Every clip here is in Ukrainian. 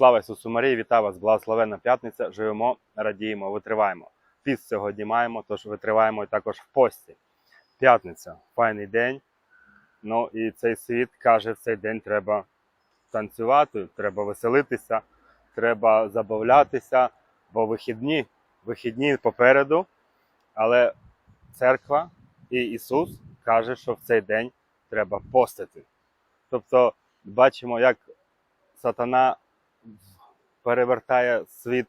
Слава Ісусу Марії, вітаю вас, благословенна п'ятниця. Живемо, радіємо, витриваємо. Піст сьогодні маємо, тож витриваємо і також в пості. П'ятниця, файний день. Ну і цей світ каже, в цей день треба танцювати, треба веселитися, треба забавлятися, бо вихідні, вихідні попереду. Але церква і Ісус каже, що в цей день треба постити. Тобто бачимо, як сатана перевертає світ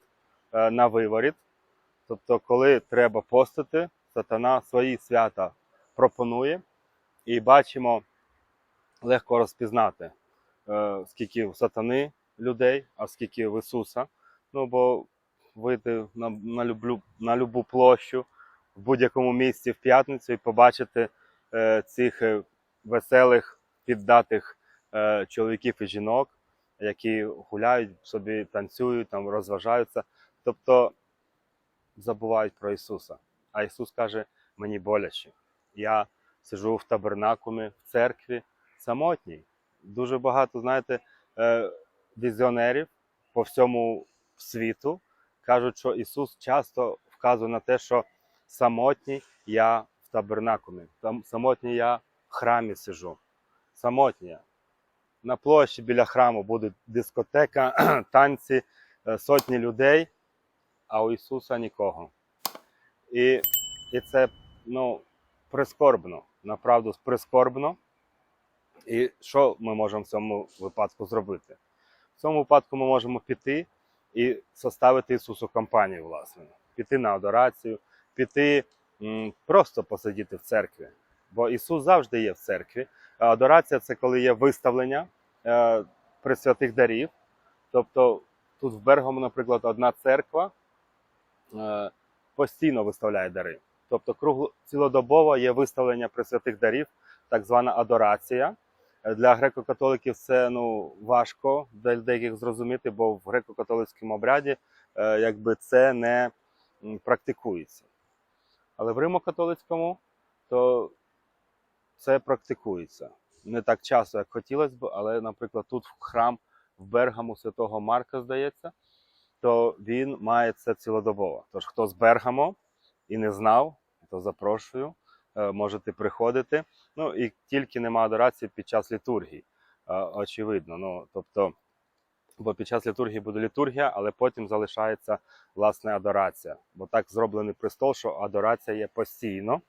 е, на виворіт. Тобто, коли треба постити, сатана свої свята пропонує, і бачимо легко розпізнати, е, скільки в сатани людей, а скільки в Ісуса. Ну, бо вийти на, на, люблю, на любу площу в будь-якому місці в п'ятницю і побачити е, цих е, веселих, піддатих е, чоловіків і жінок, які гуляють собі, танцюють, там розважаються. Тобто забувають про Ісуса. А Ісус каже: мені боляче. Я сижу в табернакумі, в церкві самотній. Дуже багато, знаєте, е, візіонерів по всьому світу кажуть, що Ісус часто вказує на те, що самотній я в табернакумі, самотній я в храмі сижу. Самотній я. На площі біля храму буде дискотека, танці, е, сотні людей, а у Ісуса нікого. І, і це ну, прискорбно, направду прискорбно. І що ми можемо в цьому випадку зробити? В цьому випадку ми можемо піти і составити Ісусу компанію, власне, піти на адорацію, піти м, просто посидіти в церкві. Бо Ісус завжди є в церкві. Адорація це коли є виставлення е, пресвятих дарів. Тобто тут в Бергому, наприклад, одна церква е, постійно виставляє дари. Тобто кругло цілодобово є виставлення пресвятих дарів, так звана адорація. Е, Для греко-католиків це ну, важко для деяких зрозуміти, бо в греко-католицькому обряді якби це не практикується. Але в римо-католицькому то це практикується. Не так часто, як хотілося б, але, наприклад, тут храм в Бергаму Святого Марка, здається, то він має це цілодобово. Тож, хто з Бергамо і не знав, то запрошую, е, можете приходити. Ну і тільки нема адорації під час літургії, е, очевидно. Ну, тобто, бо під час літургії буде літургія, але потім залишається власне адорація. Бо так зроблений престол, що адорація є постійно.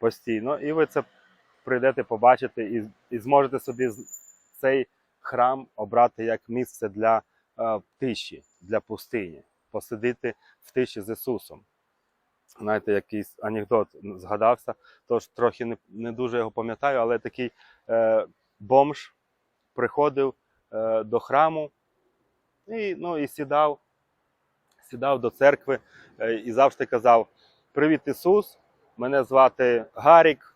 Постійно, і ви це прийдете побачити і, і зможете собі цей храм обрати як місце для е, тиші, для пустині, посидіти в тиші з Ісусом. Знаєте, якийсь анекдот згадався, тож трохи не, не дуже його пам'ятаю, але такий е, бомж приходив е, до храму і, ну, і сідав, сідав до церкви е, і завжди казав: Привіт, Ісус! Мене звати Гарік.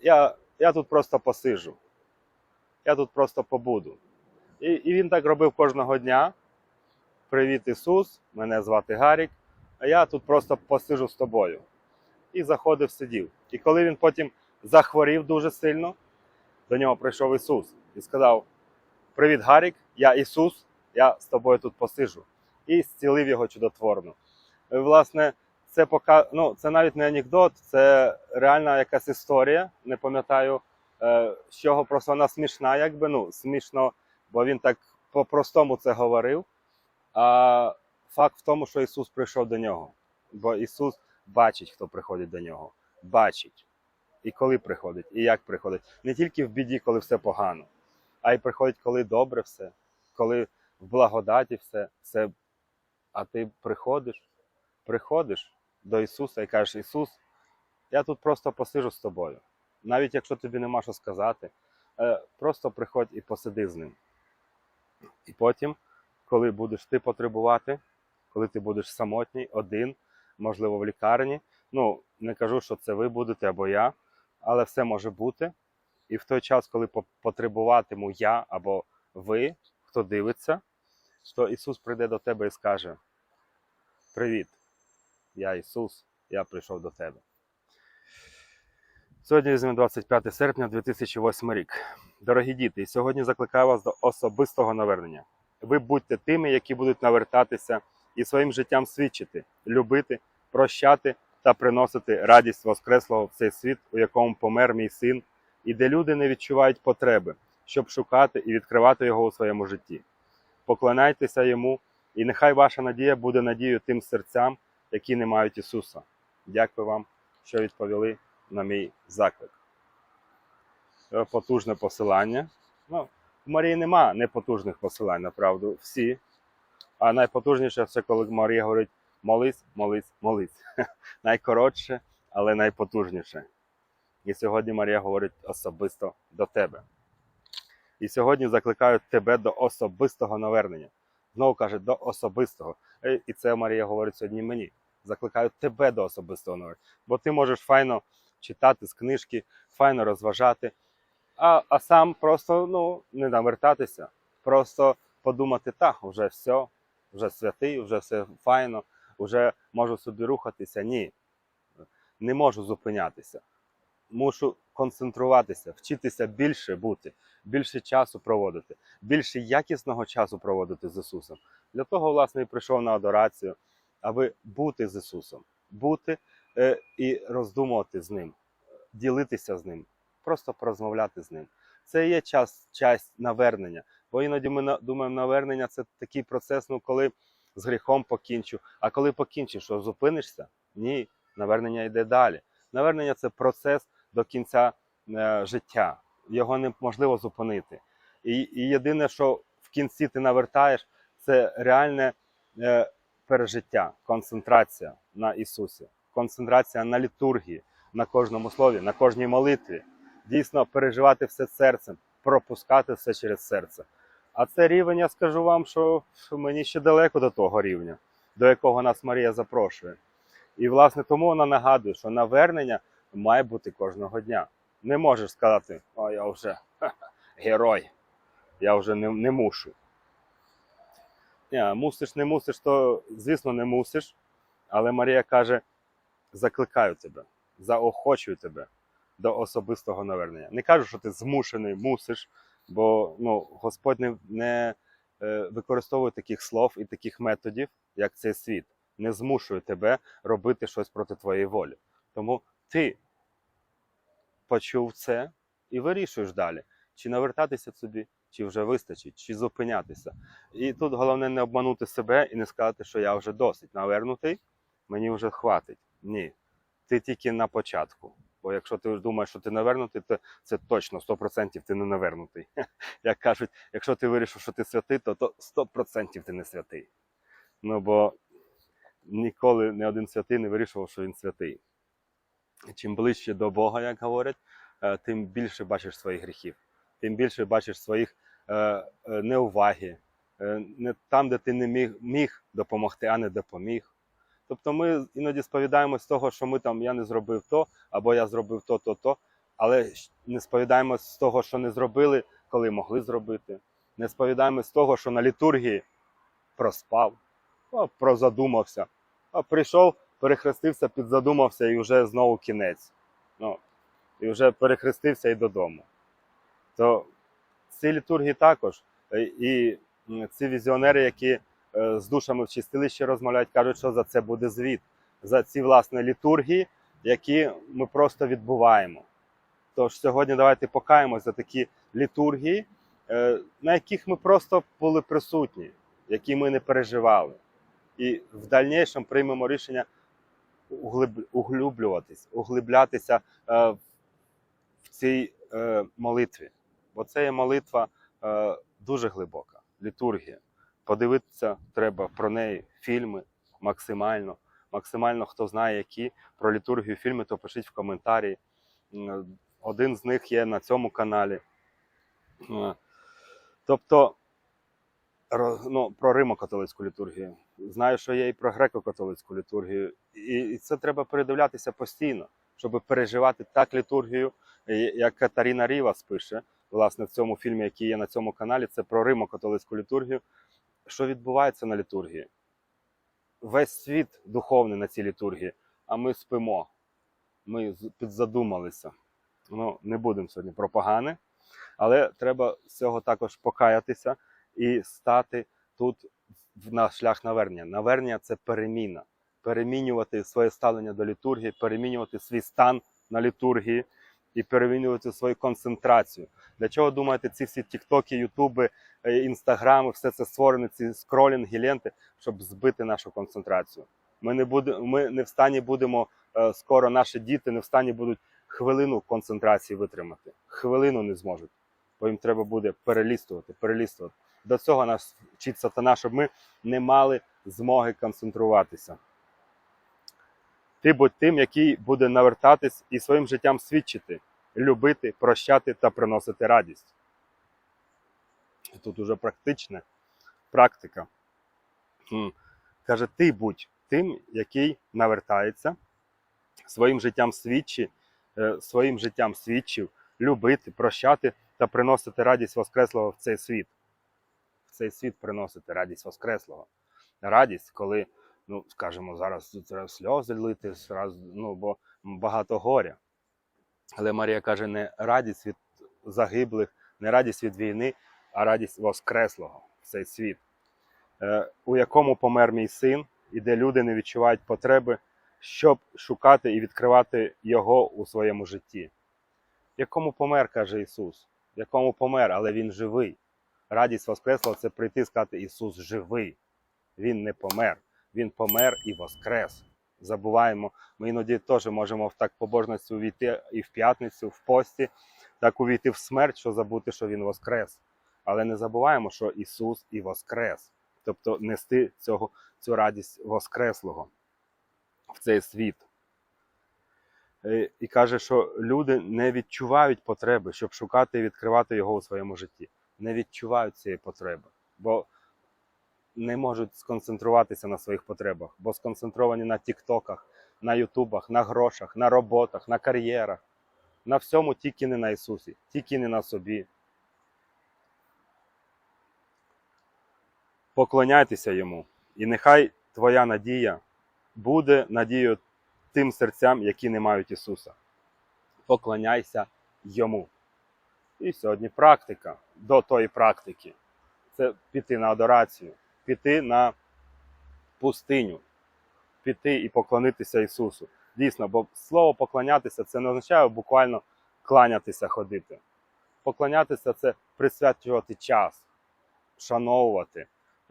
Я, я тут просто посижу. Я тут просто побуду. І, і він так робив кожного дня. Привіт, Ісус! Мене звати Гарік, а я тут просто посижу з тобою. І заходив, сидів. І коли він потім захворів дуже сильно, до нього прийшов Ісус і сказав: Привіт, Гарік, я Ісус, я з тобою тут посижу. І зцілив його чудотворно. Власне, це пока... ну, це навіть не анекдот, це реальна якась історія. Не пам'ятаю, е, з чого просто вона смішна, якби ну смішно, бо він так по-простому це говорив. А факт в тому, що Ісус прийшов до нього. Бо Ісус бачить, хто приходить до нього. Бачить. І коли приходить, і як приходить. Не тільки в біді, коли все погано, а й приходить, коли добре все, коли в благодаті все, все. А ти приходиш, приходиш до Ісуса і кажеш, Ісус, я тут просто посижу з тобою. Навіть якщо тобі нема що сказати, е, просто приходь і посиди з ним. І потім, коли будеш ти потребувати, коли ти будеш самотній, один, можливо, в лікарні. Ну, не кажу, що це ви будете або я, але все може бути. І в той час, коли потребуватиму я або ви, хто дивиться, то Ісус прийде до тебе і скаже: Привіт, я Ісус, я прийшов до тебе. Сьогодні візьмемо 25 серпня 2008 рік. Дорогі діти, сьогодні закликаю вас до особистого навернення. ви будьте тими, які будуть навертатися і своїм життям свідчити, любити, прощати та приносити радість Воскреслого в цей світ, у якому помер мій син, і де люди не відчувають потреби, щоб шукати і відкривати його у своєму житті. Поклоняйтеся йому, і нехай ваша надія буде надією тим серцям, які не мають Ісуса. Дякую вам, що відповіли на мій заклик. Е, Потужне посилання. Ну, в Марії нема непотужних посилань, направду, всі. А найпотужніше це коли Марія говорить молись, молись, молись. Найкоротше, але найпотужніше. І сьогодні Марія говорить особисто до тебе. І сьогодні закликають тебе до особистого навернення. Знову каже, до особистого. Е, І це Марія говорить сьогодні мені. Закликають тебе до особистого навернення. Бо ти можеш файно читати з книжки, файно розважати, а, а сам просто ну, не навертатися, просто подумати, так, вже все, вже святий, вже все файно, вже можу собі рухатися. Ні, не можу зупинятися. Мушу концентруватися, вчитися більше бути, більше часу проводити, більше якісного часу проводити з Ісусом. Для того, власне, і прийшов на адорацію, аби бути з Ісусом, бути е, і роздумувати з Ним, ділитися з Ним, просто порозмовляти з Ним. Це є час, час навернення. Бо іноді ми думаємо, навернення це такий процес, ну коли з гріхом покінчу. А коли покінчиш, що зупинишся? Ні, навернення йде далі. Навернення це процес до кінця е, життя. Його неможливо зупинити. І, і єдине, що в кінці ти навертаєш, це реальне е, пережиття, концентрація на Ісусі, концентрація на літургії, на кожному слові, на кожній молитві. Дійсно переживати все серцем, пропускати все через серце. А це рівень, я скажу вам, що мені ще далеко до того рівня, до якого нас Марія запрошує. І, власне, тому вона нагадує, що навернення має бути кожного дня. Не можеш сказати, о, я вже ха-ха, герой, я вже не, не мушу. Ні, мусиш, не мусиш, то, звісно, не мусиш. Але Марія каже: закликаю тебе, заохочую тебе до особистого навернення. Не кажу, що ти змушений, мусиш, бо ну, Господь не, не е, використовує таких слов і таких методів, як цей світ. Не змушує тебе робити щось проти твоєї волі. Тому ти почув це і вирішуєш далі, чи навертатися собі, чи вже вистачить, чи зупинятися. І тут головне не обманути себе і не сказати, що я вже досить навернутий, мені вже хватить. Ні. Ти тільки на початку. Бо якщо ти думаєш, що ти навернутий, то це точно 100% ти не навернутий. Як кажуть, якщо ти вирішив, що ти святий, то, то 100% ти не святий. Ну бо ніколи не один святий не вирішував, що він святий. Чим ближче до Бога, як говорять, е, тим більше бачиш своїх гріхів, тим більше бачиш своїх неуваги, е, не там, де ти не міг, міг допомогти, а не допоміг. Тобто ми іноді сповідаємось з того, що ми там я не зробив то, або я зробив то, то, то, але не сповідаємось з того, що не зробили, коли могли зробити. Не сповідаємось з того, що на літургії проспав, прозадумався. А прийшов, перехрестився, підзадумався і вже знову кінець. Ну, і вже перехрестився і додому. То ці літургії також. Е, І ці візіонери, які е, з душами в чистилищі розмовляють, кажуть, що за це буде звіт. За ці власне літургії, які ми просто відбуваємо. Тож сьогодні давайте покаємось за такі літургії, е, на яких ми просто були присутні, які ми не переживали. І в дальнішому приймемо рішення углублюватись, углублятися е, в цій молитві. Бо це є молитва е, дуже глибока, літургія. Подивитися треба про неї фільми максимально. Максимально хто знає, які про літургію фільми, то пишіть в коментарі. Один з них є на цьому каналі. Е, Тобто, ну, про Римо-католицьку літургію. Знаю, що є і про греко-католицьку літургію. І, це треба передивлятися постійно, щоб переживати так літургію, як Катаріна Рівас пише, власне, в цьому фільмі, який є на цьому каналі, це про Римо-католицьку літургію. Що відбувається на літургії? Весь світ духовний на цій літургії, а ми спимо. Ми підзадумалися. Ну, не будемо сьогодні про погане, але треба з цього також покаятися і стати тут на шлях навернення. Навернення це переміна. Перемінювати своє ставлення до літургії, перемінювати свій стан на літургії і перемінювати свою концентрацію. Для чого думаєте, ці всі тіктоки, ютуби, е, інстаграми, все це створені, ці скролінги, ленти, щоб збити нашу концентрацію. Ми не буде, ми не в стані будемо е, скоро, наші діти не в стані будуть хвилину концентрації витримати. Хвилину не зможуть, бо їм треба буде перелістувати, перелістувати. До цього нас вчить сатана, щоб ми не мали змоги концентруватися. Ти будь тим, який буде навертатись і своїм життям свідчити, любити, прощати та приносити радість. Тут уже практичне, практика. Каже, ти будь тим, який навертається, своїм життям свідчи, е, своїм життям свідчив, любити, прощати та приносити радість Воскреслого в цей світ. В цей світ приносити радість Воскреслого. Радість, коли, ну, скажімо, зараз тут сльози лити, зразу, ну, бо багато горя. Але Марія каже, не радість від загиблих, не радість від війни, а радість Воскреслого цей світ, е, у якому помер мій син, і де люди не відчувають потреби, щоб шукати і відкривати його у своєму житті. Якому помер, каже Ісус, якому помер, але Він живий. Радість Воскреслого це прийти сказати, Ісус живий. Він не помер, Він помер і воскрес. Забуваємо, ми іноді теж можемо в так побожності увійти і в п'ятницю, в пості, так увійти в смерть, що забути, що Він воскрес. Але не забуваємо, що Ісус і воскрес. Тобто нести цього, цю радість Воскреслого в цей світ. Е, І каже, що люди не відчувають потреби, щоб шукати і відкривати його у своєму житті. Не відчувають цієї потреби, бо не можуть сконцентруватися на своїх потребах, бо сконцентровані на тіктоках, на ютубах, на грошах, на роботах, на кар'єрах, на всьому тільки не на Ісусі, тільки не на собі. Поклоняйтеся йому, і нехай твоя надія буде надією тим серцям, які не мають Ісуса. Поклоняйся йому. І сьогодні практика до тої практики це піти на адорацію, піти на пустиню, піти і поклонитися Ісусу. Дійсно, бо слово поклонятися це не означає буквально кланятися ходити. Поклонятися це присвячувати час, шановувати,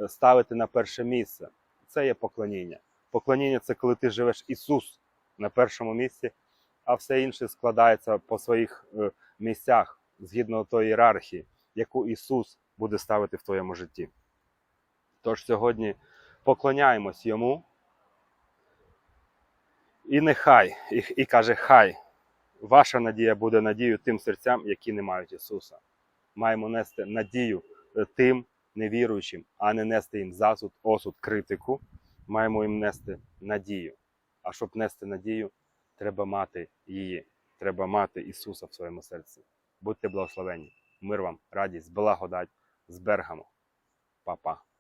ставити на перше місце. Це є поклоніння. Поклоніння це коли ти живеш Ісус на першому місці, а все інше складається по своїх е, місцях згідно тої ієрархії, яку Ісус буде ставити в твоєму житті. Тож сьогодні поклоняємось Йому. І нехай, і, і каже, хай ваша надія буде надією тим серцям, які не мають Ісуса. Маємо нести надію тим невіруючим, а не нести їм засуд, осуд, критику. Маємо їм нести надію. А щоб нести надію, треба мати її. Треба мати Ісуса в своєму серці. Будьте благословені. Мир вам, радість, благодать з Бергамо. Па-па.